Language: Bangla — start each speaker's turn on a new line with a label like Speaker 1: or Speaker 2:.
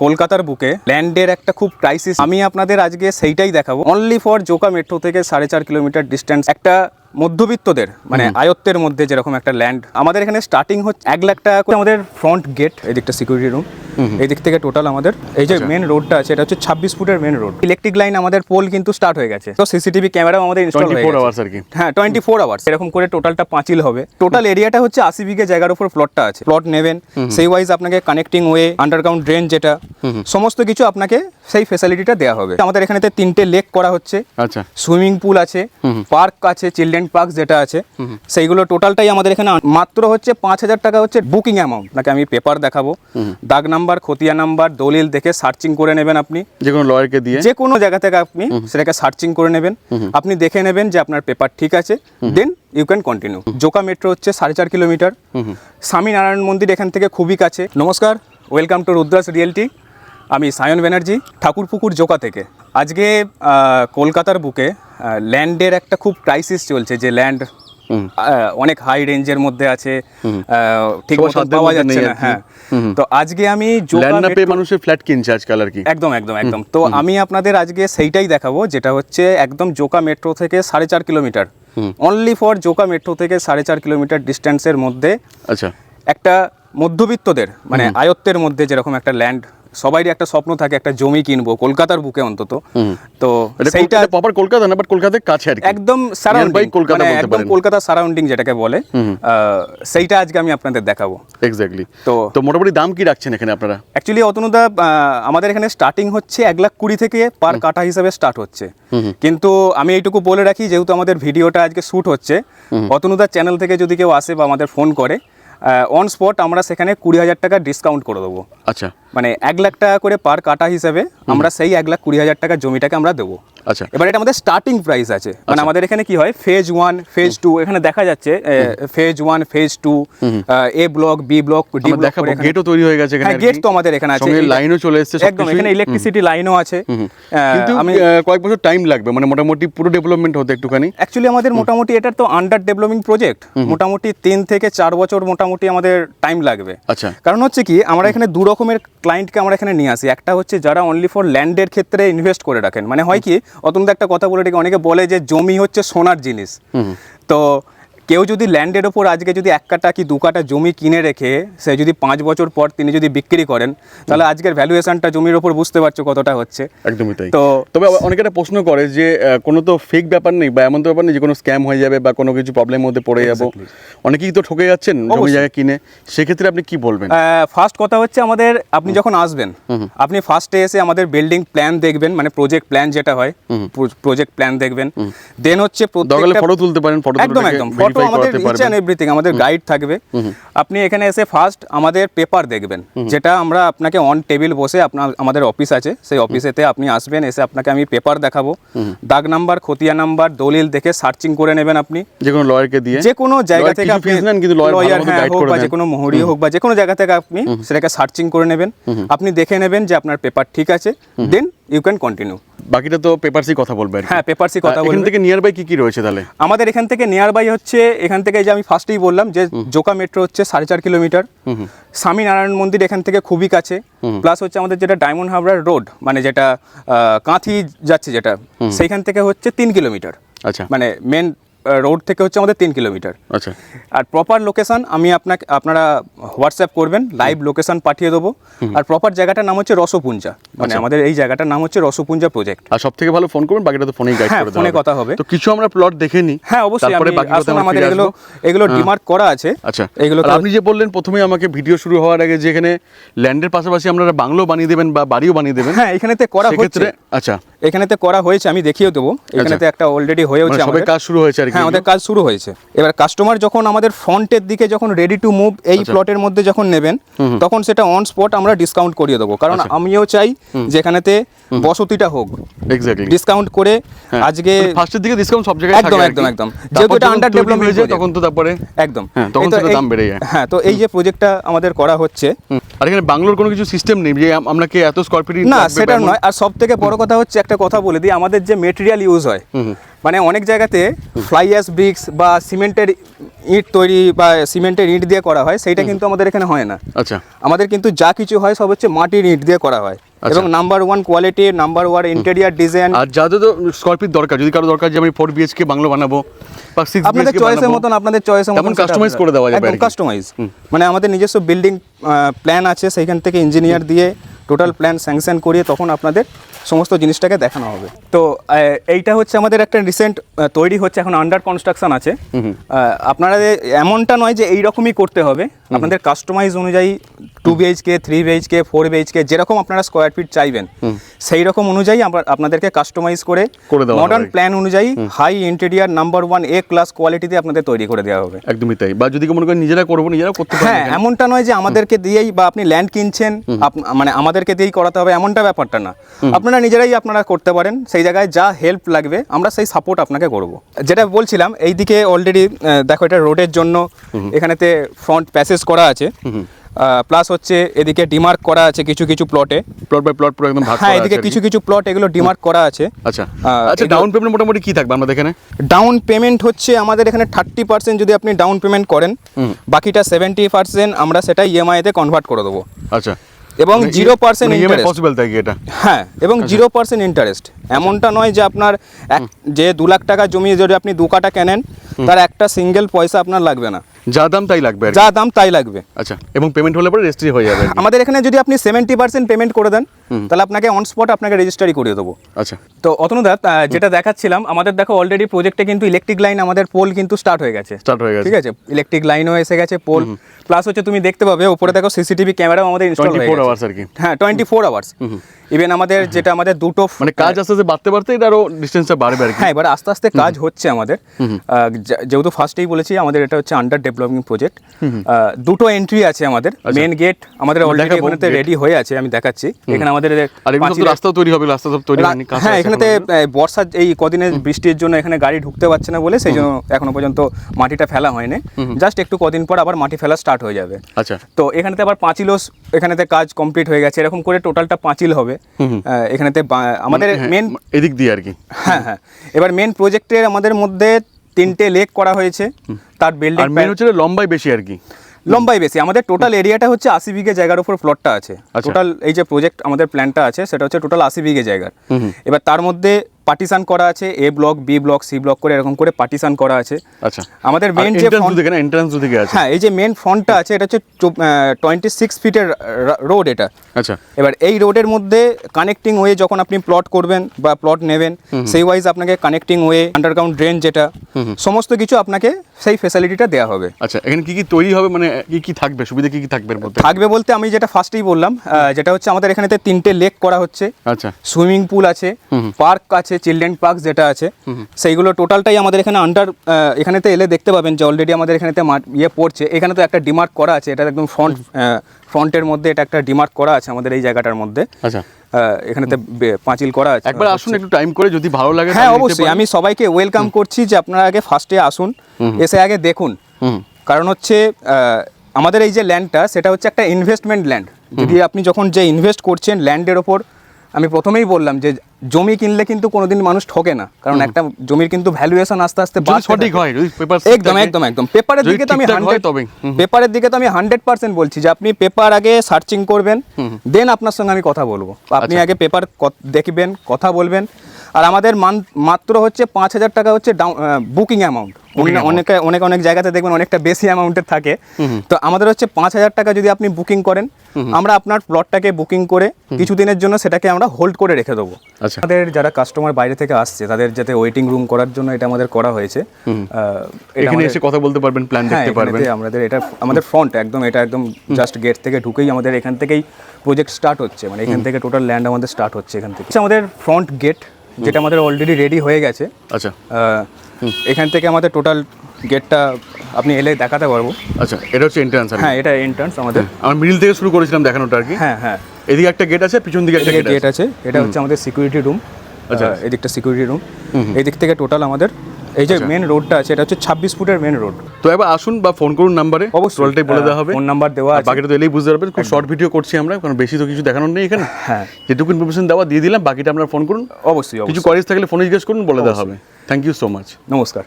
Speaker 1: কলকাতার বুকে ল্যান্ডের একটা খুব ক্রাইসিস আমি আপনাদের আজকে সেইটাই দেখাবো। অনলি ফর জোকা মেট্রো থেকে সাড়ে চার কিলোমিটার ডিস্টেন্স একটা মধ্যবিত্তদের মানে আয়ত্তের মধ্যে যেরকম একটা ল্যান্ড আমাদের এখানে স্টার্টিং হচ্ছে এক লাখ টাকা করে। আমাদের ফ্রন্ট গেট এদিকটা সিকিউরিটি রুম এই দিক থেকে টোটাল আমাদের এই যে মেন রোডটা আছে এটা হচ্ছে ছাব্বিশ ফুটের মেন রোড ইলেকট্রিক লাইন আমাদের পোল কিন্তু স্টার্ট হয়ে গেছে। তো সিসিটিভি ক্যামেরাও আমাদের ইনস্টল হয়ে গেছে। হ্যাঁ টোয়েন্টি ফোর আওয়ার্স এরকম করে টোটালটা পাঁচিল হবে। টোটাল এরিয়াটা হচ্ছে আশি বিঘে জায়গার উপর প্লটটা আছে। প্লট নেবেন। সেই ওয়াইজ আপনাকে কানেক্টিং ওয়ে আন্ডারগ্রাউন্ড ড্রেন যেটা সমস্ত কিছু আপনাকে সেই ফেসিলিটিটা দেওয়া হবে। আমাদের এখানেতে তিনটে লেক করা হচ্ছে।
Speaker 2: আচ্ছা।
Speaker 1: সুইমিং পুল আছে পার্ক আছে চিলড্রেন পার্ক যেটা আছে সেইগুলো টোটালটাই আমাদের এখানে মাত্র হচ্ছে পাঁচ হাজার টাকা হচ্ছে বুকিং অ্যামাউন্ট নাকি আমি পেপার দেখাবো। দাগ নাম্বার খতিয়া নাম্বার দলিল দেখে সার্চিং করে নেবেন আপনি।
Speaker 2: যে কোনো লয়ারকে দিয়ে?
Speaker 1: যে কোনো জায়গা থেকে আপনি সেটাকে সার্চিং করে নেবেন। আপনি দেখে নেবেন যে আপনার পেপার ঠিক আছে। Then you can continue Joka metro হচ্ছে সাড়ে চার কিলোমিটার স্বামীনারায়ণ মন্দির এখান থেকে খুবই কাছে। নমস্কার ওয়েলকাম টু রুদ্রাস রিয়েলটি আমি সায়ন ব্যানার্জি ঠাকুরপুকুর জোকা থেকে। আজকে কলকাতার বুকে ল্যান্ডের একটা খুব ক্রাইসিস চলছে যে ল্যান্ড অনেক হাই রেঞ্জের মধ্যে আছে ঠিক পাওয়া যাচ্ছে না হ্যাঁ। তো আজকে আমি জোকা
Speaker 2: ল্যান্ড না পেয়ে মানুষের ফ্ল্যাট কিনছে আজকাল আর কি।
Speaker 1: একদম একদম একদম। তো আমি আপনাদের আজকে সেইটাই দেখাবো যেটা হচ্ছে একদম জোকা মেট্রো থেকে সাড়ে চার kilometre only for Joka metro থেকে সাড়ে চার কিলোমিটার ডিস্টেন্সের মধ্যে
Speaker 2: আচ্ছা।
Speaker 1: একটা মধ্যবিত্তদের মানে আয়ত্তের মধ্যে যেরকম একটা ল্যান্ড সবারই একটা স্বপ্ন থাকে একটা জমি কিনবো কলকাতার বুকে অন্তত। তো সেইটা
Speaker 2: প্রপার কলকাতা না বাট কলকাতার কাছে আর
Speaker 1: একদম সারাউন্ডিং
Speaker 2: কলকাতা বলতে
Speaker 1: একদম। কলকাতা সারাউন্ডিং যেটাকে বলে। সেইটা আজকে আমি আপনাদের দেখাবো।
Speaker 2: এক্স্যাক্টলি
Speaker 1: তো-
Speaker 2: তো মোটামুটি দাম কি রাখছেন এখানে আপনারা?
Speaker 1: অ্যাকচুয়ালি অতনুদা আমাদের এখানে স্টার্টিং হচ্ছে এক লাখ কুড়ি থেকে পার কাটা হিসাবে স্টার্ট হচ্ছে। কিন্তু আমি এইটুকু বলে রাখি যেহেতু আমাদের ভিডিওটা আজকে শ্যুট হচ্ছে অতনুদার চ্যানেল থেকে যদি কেউ আসে বা আমাদের ফোন করে অন স্পট আমরা সেখানে কুড়ি হাজার টাকা ডিসকাউন্ট করে দেবো।
Speaker 2: আচ্ছা।
Speaker 1: মানে এক লাখ টাকা করে পার কাটা হিসাবে আমরা সেই এক লাখ কুড়ি হাজার টাকা জমিটাকে আমরা দেবো।
Speaker 2: আচ্ছা।
Speaker 1: এবার এটা আমাদের স্টার্টিং প্রাইস আছে। মানে আমাদের এখানে কি হয়? ফেজ ওয়ান ফেজ টু এখানে দেখা যাচ্ছে phase one phase two A block B block D block
Speaker 2: গেটও তৈরি হয়ে গেছে এখানে
Speaker 1: হ্যাঁ গেট তো আমাদের এখানে আছে।
Speaker 2: লাইনও চলে এসেছে
Speaker 1: একদম এখানে ইলেকট্রিসিটি লাইনও আছে।
Speaker 2: কিন্তু
Speaker 1: আমি
Speaker 2: কয়েক বছর টাইম লাগবে মানে মোটামুটি পুরো ডেভেলপমেন্ট হতে একটুখানি।
Speaker 1: অ্যাকচুয়ালি আমাদের মোটামুটি এটা তো আন্ডার ডেভেলপিং প্রজেক্ট মোটামুটি তিন থেকে চার বছর মোটামুটি আমাদের টাইম লাগবে।
Speaker 2: আচ্ছা।
Speaker 1: কারণ হচ্ছে কি আমরা এখানে দু রকমের ক্লায়েন্টকে আমরা এখানে নিয়ে আসি। একটা হচ্ছে যারা অনলি ফর ল্যান্ডের ক্ষেত্রে ইনভেস্ট করে রাখেন। মানে হয় কি অতন্ত একটা কথা বলে রেখে অনেকে বলে যে জমি হচ্ছে সোনার জিনিস। তো কেউ যদি ল্যান্ডের ওপর আজকে যদি এক কাটা কি দু কাটা জমি কিনে রেখে সে যদি পাঁচ বছর পর তিনি যদি বিক্রি করেন তাহলে আজকের ভ্যালুয়েশনটা জমির ওপর বুঝতে পারছ কতটা হচ্ছে।
Speaker 2: একদমই তাই।
Speaker 1: তো
Speaker 2: তবে অনেকে একটা প্রশ্ন করে যে কোনো তো ফেক ব্যাপার নেই বা এমন তো ব্যাপার নেই যে কোনো স্ক্যাম হয়ে যাবে বা কোনো কিছু প্রবলেমের মধ্যে পড়ে যাব। অনেকেই তো ঠকে যাচ্ছেন জমি জায়গা কিনে। সেক্ষেত্রে আপনি কি বলবেন?
Speaker 1: ফার্স্ট কথা হচ্ছে আমাদের আপনি যখন আসবেন আপনি ফার্স্টে এসে আমাদের বিল্ডিং প্ল্যান দেখবেন মানে প্রজেক্ট প্ল্যান যেটা হয় প্রজেক্ট প্ল্যান দেখবেন। দেন হচ্ছে
Speaker 2: ফটো তুলতে পারেন ফটো
Speaker 1: একদম একদম। ফটো আমাদের ইচ অ্যান্ড এভরিথিং আমাদের গাইড থাকবে। আপনি এখানে এসে ফার্স্ট আমাদের পেপার দেখবেন। যেটা আমরা আপনাকে অন টেবিল বসে আপনার আমাদের অফিস আছে। সেই অফিসেতে আপনি আসবেন এসে আপনাকে আমি পেপার দেখাবো। দাগ নাম্বার খতিয়া নাম্বার দলিল দেখে সার্চিং করে নেবেন আপনি।
Speaker 2: যে কোনো লয়ারকে দিয়ে।
Speaker 1: যে কোনো জায়গা থেকে আপনি
Speaker 2: কিন্তু
Speaker 1: হ্যাঁ,
Speaker 2: guide
Speaker 1: হোক বা যে কোনো মোহরি হোক বা যে কোনো জায়গা থেকে আপনি সেটাকে সার্চিং করে নেবেন। আপনি দেখে নেবেন যে আপনার পেপার ঠিক আছে। দেন ইউ ক্যান কন্টিনিউ
Speaker 2: বাকিটা তো পেপারসি কথা বলবে
Speaker 1: হ্যাঁ পেপারসি কথা
Speaker 2: বলবে। এখান থেকে নিয়ার বাই কি কি রয়েছে তাহলে?
Speaker 1: আমাদের এখান থেকে নিয়ার বাই হচ্ছে এখান থেকে যে আমি ফার্স্টেই বললাম যে জোকা মেট্রো হচ্ছে সাড়ে চার কিলোমিটার। স্বামীনারায়ণ মন্দির এখান থেকে খুবই কাছে। প্লাস হচ্ছে আমাদের যেটা ডায়মন্ড হাবড়ার রোড মানে যেটা কাঁথি যাচ্ছে যেটা সেইখান থেকে হচ্ছে তিন কিলোমিটার।
Speaker 2: আচ্ছা।
Speaker 1: মানে মেন রোড থেকে হচ্ছে আমাদের তিন কিলোমিটার।
Speaker 2: আচ্ছা।
Speaker 1: আর প্রপার লোকেশন আমি আপনাকে আপনারা হোয়াটসঅ্যাপ করবেন লাইভ লোকেশন পাঠিয়ে দেবো। আর প্রপার জায়গাটার নাম হচ্ছে রসপুঞ্জা। মানে আমাদের এই জায়গাটার নাম হচ্ছে রসপুঞ্জা প্রজেক্ট
Speaker 2: আর সব থেকে ভালো ফোন করবেন বাকিটা তো ফোনেই গাইড
Speaker 1: হ্যাঁ,
Speaker 2: করে
Speaker 1: ফোনে কথা হবে।
Speaker 2: তো কিছু আমরা প্লট দেখে নিই।
Speaker 1: হ্যাঁ অবশ্যই
Speaker 2: তারপরে বাকি কথা
Speaker 1: আমাদের এগুলো এগুলো ডিমার্ক করা আছে।
Speaker 2: আচ্ছা।
Speaker 1: এগুলো
Speaker 2: আপনি যে বললেন প্রথমেই আমাকে ভিডিও শুরু হওয়ার আগে যে এখানে ল্যান্ডের পাশাপাশি আপনারা বাংলো বানিয়ে দেবেন বা বাড়িও বানিয়ে দেবেন
Speaker 1: হ্যাঁ এখানে এখানেতে করা হচ্ছে।
Speaker 2: আচ্ছা।
Speaker 1: এখানেতে করা হয়েছে আমি দেখিয়ে দেবো। এখানেতে একটা অলরেডি হয়ে
Speaker 2: মানে
Speaker 1: আমাদের।
Speaker 2: কাজ শুরু হয়েছে আর কি।
Speaker 1: হ্যাঁ আমাদের কাজ শুরু হয়েছে। এবার কাস্টমার যখন আমাদের ফ্রন্টের দিকে যখন রেডি টু মুভ এই
Speaker 2: আচ্ছা।
Speaker 1: প্লটের মধ্যে যখন নেবেন তখন সেটা অন স্পট আমরা ডিসকাউন্ট করিয়ে দেবো। কারণ
Speaker 2: আচ্ছা।
Speaker 1: আমিও চাই যেখানেতে বসতিটা হোক।
Speaker 2: এক্স্যাক্টলি
Speaker 1: ডিসকাউন্ট করে আজকে
Speaker 2: ফার্স্টের দিকে ডিসকাউন্ট সব জায়গায়
Speaker 1: একদম, একদম। একদম। যেহেতু এটা under
Speaker 2: তৈরি হয়ে যায়, তখন তো তারপরে
Speaker 1: একদম।
Speaker 2: হ্যাঁ, তখন
Speaker 1: তো
Speaker 2: দাম বেড়ে যায়।
Speaker 1: হ্যাঁ তো এই যে প্রজেক্টটা আমাদের করা হচ্ছে।
Speaker 2: আর এখানে বাংলোর কোনো কিছু সিস্টেম নেই যে আম- আমরা কি এত স্কোয়ার ফিট
Speaker 1: না সেটা নয়। আর সব থেকে বড় কথা হচ্ছে একটা একটা কথা বলে দিই আমাদের যে মেটেরিয়াল ইউজ হয় মানে অনেক জায়গাতে ফ্লাই অ্যাশ ব্রিক্স বা সিমেন্টের ইট তৈরি বা সিমেন্টের ইট দিয়ে করা হয় সেইটা কিন্তু আমাদের এখানে হয় না।
Speaker 2: আচ্ছা।
Speaker 1: আমাদের কিন্তু যা কিছু হয় সব হচ্ছে মাটির ইট দিয়ে করা হয়।
Speaker 2: আচ্ছা।
Speaker 1: এবং number one quality number one interior design
Speaker 2: আর যাদের তো স্করপির দরকার যদি কারও দরকার যে আমি ফোর বিএচকে বাংলো বানাবো বা সিক্স
Speaker 1: আপনাদের চয়েসের মতন আপনাদের চয়েসের
Speaker 2: তেমন customize করে দেওয়া যাবে
Speaker 1: কাস্টমাইজ মানে আমাদের নিজস্ব বিল্ডিং প্ল্যান আছে সেইখান থেকে ইঞ্জিনিয়ার দিয়ে টোটাল প্ল্যান স্যাংশন করিয়ে তখন আপনাদের সমস্ত জিনিসটাকে দেখানো হবে। তো এইটা হচ্ছে আমাদের একটা রিসেন্ট তৈরি হচ্ছে এখন আন্ডার কনস্ট্রাকশন আছে। আপনারা এমনটা নয় যে এই রকমই করতে হবে। আপনাদের কাস্টমাইজ অনুযায়ী two BHK three BHK four BHK যেরকম আপনারা স্কোয়ার ফিট চাইবেন সেই রকম অনুযায়ী আমরা আপনাদেরকে কাস্টমাইজ করে মডার্ন প্ল্যান অনুযায়ী high interior number one A class কোয়ালিটিতে আপনাদের তৈরি করে দেওয়া হবে।
Speaker 2: একদমই তাই। বা যদি মনে করেন নিজেরা করব নিজেরা করতে
Speaker 1: হ্যাঁ এমনটা নয় যে আমাদেরকে দিয়েই বা আপনি ল্যান্ড কিনছেন মানে আমাদেরকে দিয়েই করাতে হবে এমনটা ব্যাপারটা না। আপনারা নিজেরাই আপনারা করতে পারেন। সেই জায়গায় যা হেল্প লাগবে আমরা সেই সাপোর্ট আপনাকে করব। যেটা বলছিলাম এইদিকে অলরেডি দেখো এটা রোডের জন্য এখানেতে ফ্রন্ট প্যাসেজ করা আছে। প্লাস হচ্ছে এদিকে ডিমার্ক করা আছে কিছু কিছু প্লটে
Speaker 2: প্লট বাই প্লট পুরো একদম ভাগ
Speaker 1: হ্যাঁ এদিকে। কিছু কিছু প্লট এগুলো ডিমার্ক করা আছে।
Speaker 2: আচ্ছা। আচ্ছা ডাউন পেমেন্ট মোটামুটি কি থাকবে আমাদের এখানে?
Speaker 1: ডাউন পেমেন্ট হচ্ছে আমাদের এখানে থার্টি পার্সেন্ট যদি আপনি ডাউন পেমেন্ট করেন বাকিটা সেভেন্টি পার্সেন্ট আমরা সেটা ইএমআইতে কনভার্ট করে দেবো।
Speaker 2: আচ্ছা।
Speaker 1: এবং জিরো পার্সেন্ট ইন্টারেস্ট
Speaker 2: পসিবল থাকে এটা?
Speaker 1: হ্যাঁ এবং জিরো পার্সেন্ট ইন্টারেস্ট এমনটা নয় যে আপনার এক যে দু লাখ টাকা জমিয়ে যদি আপনি দু কাটা কেনেন তার একটা সিঙ্গেল পয়সা আপনার লাগবে না।
Speaker 2: যা দাম তাই লাগবে
Speaker 1: যা দাম তাই লাগবে।
Speaker 2: আচ্ছা এবং পেমেন্ট হলে পরে রেজিস্ট্রি হয়ে যাবে
Speaker 1: আমাদের এখানে যদি আপনি সেভেন্টি পার্সেন্ট পেমেন্ট করে দেন তাহলে আপনাকে অন স্পট আপনাকে রেজিস্টারি করিয়ে দেবো।
Speaker 2: আচ্ছা।
Speaker 1: তো অতনুদা যেটা দেখাচ্ছিলাম আমাদের দেখো অলরেডি প্রজেক্টে কিন্তু ইলেকট্রিক লাইন আমাদের পোল কিন্তু স্টার্ট হয়ে গেছে।
Speaker 2: স্টার্ট হয়ে গেছে।
Speaker 1: ঠিক আছে? ইলেকট্রিক লাইনও এসে গেছে পোল প্লাস হচ্ছে তুমি দেখতে পাবে উপরে দেখো সিসিটিভি ক্যামেরাও আমাদের ইনস্টল হয়ে
Speaker 2: 24
Speaker 1: গেছে
Speaker 2: আর কি।
Speaker 1: হ্যাঁ টোয়েন্টি ফোর আওয়ার্স ইভেন আমাদের যেটা আমাদের দুটো
Speaker 2: মানে কাজ আস্তে আস্তে বাড়তে বাড়তে এটা আরও ডিস্টেন্সটা বাড়বে আর
Speaker 1: হ্যাঁ এবার আস্তে আস্তে কাজ হচ্ছে আমাদের। যেহেতু ফার্স্টেই বলেছি আমাদের এটা হচ্ছে আন্ডার ডেভেলপিং প্রজেক্ট দুটো এন্ট্রি আছে আমাদের। মেন গেট আমাদের অলরেডি রেডি হয়ে আছে আমি দেখাচ্ছি। এখানে আমাদের
Speaker 2: আর এগুলো তো
Speaker 1: পাঁচিলের-
Speaker 2: রাস্তাও তৈরি হবে রাস্তা সব তৈরি
Speaker 1: হ্যাঁ এখানেতে এখনও। বর্ষার এই কদিনের বৃষ্টির জন্য এখানে গাড়ি ঢুকতে পারছে না বলে সেই জন্য এখনও পর্যন্ত মাটিটা ফেলা হয়নি। জাস্ট একটু কদিন পর আবার মাটি ফেলা স্টার্ট হয়ে যাবে।
Speaker 2: আচ্ছা।
Speaker 1: তো এখানেতে আবার পাঁচিলও এখানেতে কাজ কমপ্লিট হয়ে গেছে। এরকম করে টোটালটা পাঁচিল হবে। এখানেতে আমাদের
Speaker 2: হ্যাঁ,
Speaker 1: মেন
Speaker 2: এদিক দিয়ে আর কি।
Speaker 1: হ্যাঁ হ্যাঁ। এবার মেন প্রজেক্টের আমাদের মধ্যে তিনটে লেক করা হয়েছে। তার বিল্ডিং
Speaker 2: মেন হচ্ছে লম্বাই বেশি আর কি।
Speaker 1: লম্বাই বেশি। আমাদের টোটাল এরিয়াটা হচ্ছে আশি বিঘে জায়গার উপর প্লটটা আছে।
Speaker 2: আচ্ছা।
Speaker 1: টোটাল এই যে প্রজেক্ট আমাদের প্ল্যানটা আছে সেটা হচ্ছে টোটাল আশি বিঘে জায়গার। এবার তার মধ্যে পার্টিশন করা আছে A block B block C block করে এরকম করে পার্টিশন করা আছে।
Speaker 2: আচ্ছা।
Speaker 1: আমাদের মেন যে front-
Speaker 2: না এন্ট্রান্স দুদিকে আছে।
Speaker 1: হ্যাঁ এই যে মেন ফ্রন্টটা আছে এটা হচ্ছে টোয়েন্টি সিক্স ফিটের রোড এটা।
Speaker 2: আচ্ছা।
Speaker 1: এবার এই রোডের মধ্যে কানেক্টিং ওয়ে যখন আপনি প্লট করবেন বা প্লট নেবেন সেই ওয়াইজ আপনাকে কানেক্টিং ওয়ে আন্ডারগ্রাউন্ড ড্রেন যেটা সমস্ত কিছু আপনাকে সেই ফেসিলিটিটা দেওয়া হবে।
Speaker 2: আচ্ছা এখানে কি কি তৈরি হবে মানে কি কি থাকবে সুবিধা কি কি থাকবে
Speaker 1: থাকবে বলতে আমি যেটা ফার্স্টেই বললাম যেটা হচ্ছে আমাদের এখানেতে তিনটে লেক করা হচ্ছে।
Speaker 2: আচ্ছা।
Speaker 1: সুইমিং পুল আছে পার্ক আছে চিলড্রেন পার্ক যেটা আছে সেইগুলো টোটালটাই আমাদের এখানে আন্ডার এখানেতে এলে দেখতে পাবেন যে অলরেডি আমাদের এখানেতে ইয়ে পড়ছে। এখানে তো একটা ডিমার্ক করা আছে এটা একদম ফ্রন্ট ফ্রন্টের মধ্যে এটা একটা ডিমার্ক করা আছে আমাদের এই জায়গাটার মধ্যে।
Speaker 2: আচ্ছা।
Speaker 1: এখানেতে পাঁচিল করা আছে।
Speaker 2: একবার আসুন একটু টাইম করে যদি ভালো লাগে
Speaker 1: হ্যাঁ অবশ্যই। আমি সবাইকে ওয়েলকাম করছি যে আপনারা আগে ফার্স্টে আসুন এসে আগে দেখুন। কারণ হচ্ছে আমাদের এই যে ল্যান্ডটা সেটা হচ্ছে একটা ইনভেস্টমেন্ট ল্যান্ড যদি আপনি যখন যে ইনভেস্ট করছেন ল্যান্ডের ওপর আমি প্রথমেই বললাম যে জমি কিনলে কিন্তু কোনোদিন মানুষ ঠকে না। কারণ একটা জমির কিন্তু ভ্যালুয়েশন আস্তে আস্তে
Speaker 2: সঠিক হয়
Speaker 1: একদম একদম একদম। পেপারের দিকে তো আমি। পেপারের দিকে তো আমি হান্ড্রেড পার্সেন্ট বলছি যে আপনি পেপার আগে সার্চিং করবেন দেন আপনার সঙ্গে আমি কথা বলব। আপনি
Speaker 2: আচ্ছা।
Speaker 1: আগে পেপার দেখবেন কথা বলবেন। আর আমাদের মাত্র হচ্ছে পাঁচ হাজার টাকা হচ্ছে ডাউন বুকিং অ্যামাউন্ট অনেকে অনেক অনেক জায়গাতে দেখবেন অনেকটা বেশি অ্যামাউন্টের থাকে। তো আমাদের হচ্ছে পাঁচ হাজার টাকা যদি আপনি বুকিং করেন আমরা আপনার প্লটটাকে বুকিং করে কিছুদিনের জন্য সেটাকে আমরা হোল্ড করে রেখে দেবো।
Speaker 2: আচ্ছা।
Speaker 1: আমাদের যারা কাস্টমার বাইরে থেকে আসছে তাদের যাতে ওয়েটিং রুম করার জন্য এটা আমাদের করা হয়েছে।
Speaker 2: এখানে এসে কথা বলতে পারবেন প্ল্যান দেখতে পারবেন।
Speaker 1: আমাদের এটা আমাদের ফ্রন্ট একদম এটা একদম জাস্ট গেট থেকে ঢুকেই আমাদের এখান থেকেই প্রজেক্ট স্টার্ট হচ্ছে। মানে এখান থেকে টোটাল ল্যান্ড আমাদের স্টার্ট হচ্ছে এখান থেকে। আমাদের ফ্রন্ট গেট যেটা আমাদের অলরেডি রেডি হয়ে গেছে।
Speaker 2: আচ্ছা।
Speaker 1: এখান থেকে আমাদের টোটাল গেটটা আপনি এলে দেখাতে পারব।
Speaker 2: আচ্ছা এটা হচ্ছে এন্ট্রান্স
Speaker 1: হ্যাঁ এটা এন্ট্রান্স আমাদের।
Speaker 2: আমরা মিডিল থেকে শুরু করেছিলাম দেখানোটা আর কি।
Speaker 1: হ্যাঁ হ্যাঁ।
Speaker 2: এদিকে একটা গেট আছে পিছন দিকে একটা গেট
Speaker 1: আছে। এটা হচ্ছে আমাদের সিকিউরিটি রুম
Speaker 2: আচ্ছা।
Speaker 1: এদিকটা সিকিউরিটি রুম এদিক দিক থেকে টোটাল আমাদের এই যে মেন রোডটা আছে এটা হচ্ছে ছাব্বিশ ফুটের মেন রোড
Speaker 2: তো এবার আসুন বা ফোন করুন নাম্বারে
Speaker 1: অবশ্যই।
Speaker 2: টোটালটাই বলে দেওয়া হবে।
Speaker 1: ফোন নাম্বার দেওয়া আছে।
Speaker 2: বাকিটা তো এলেই বুঝতে পারবেন খুব শর্ট ভিডিও করছি আমরা কারণ বেশি তো কিছু দেখানোর নেই এখানে।
Speaker 1: হ্যাঁ।
Speaker 2: যেটুকু ইনফরমেশন দেওয়া দিয়ে দিলাম বাকিটা আপনারা ফোন করুন।
Speaker 1: অবশ্যই
Speaker 2: কিছু কোয়ারিজ থাকলে ফোনে জিজ্ঞেস করুন বলে দেওয়া হবে। থ্যাংক ইউ সো মাচ
Speaker 1: নমস্কার।